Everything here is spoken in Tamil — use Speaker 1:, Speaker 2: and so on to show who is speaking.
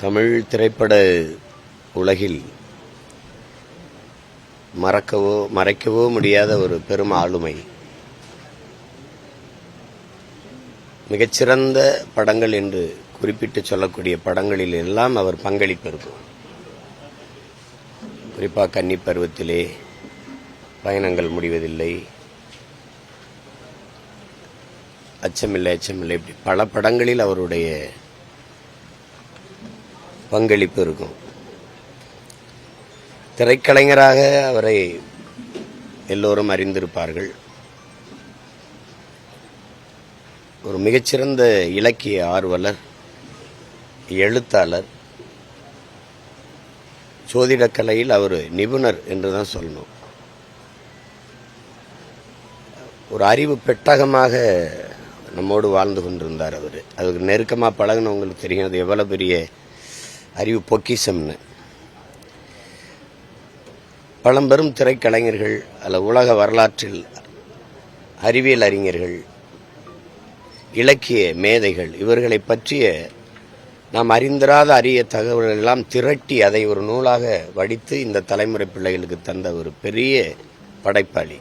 Speaker 1: தமிழ் திரைப்பட உலகில் மறக்கவோ மறைக்கவோ முடியாத ஒரு பெரும் ஆளுமை. மிகச்சிறந்த படங்கள் என்று குறிப்பிட்டு சொல்லக்கூடிய படங்களில் எல்லாம் அவர் பங்களிப்பு இருக்கும் குறிப்பாக கன்னி பருவத்திலே பயணங்கள் முடிவதில்லை. அச்சமில்லை அச்சமில்லை. இப்படி பல படங்களில் அவருடைய பங்களிப்பு இருக்கும். திரைக்கலைஞராக அவரை எல்லோரும் அறிந்திருப்பார்கள். ஒரு மிகச்சிறந்த இலக்கிய ஆர்வலர் எழுத்தாளர் சோதிடக் கலையில் அவர் நிபுணர் என்று தான் சொல்லணும். ஒரு அறிவு பெட்டகமாக நம்மோடு வாழ்ந்து கொண்டிருந்தார் அவர். அதுக்கு நெருக்கமாக பழகினவங்களுக்கு தெரியும் அது எவ்வளோ பெரிய அறிவு பொக்கிசம்னு பழம்பெரும் திரைக்கலைஞர்கள் அல்ல உலக வரலாற்றில் அறிவியல் அறிஞர்கள் இலக்கிய மேதைகள் இவர்களை பற்றிய நாம் அறிந்திராத அரிய தகவல்கள் எல்லாம் திரட்டி அதை ஒரு நூலாக வடித்து இந்த தலைமுறை பிள்ளைகளுக்கு தந்த ஒரு பெரிய படைப்பாளி.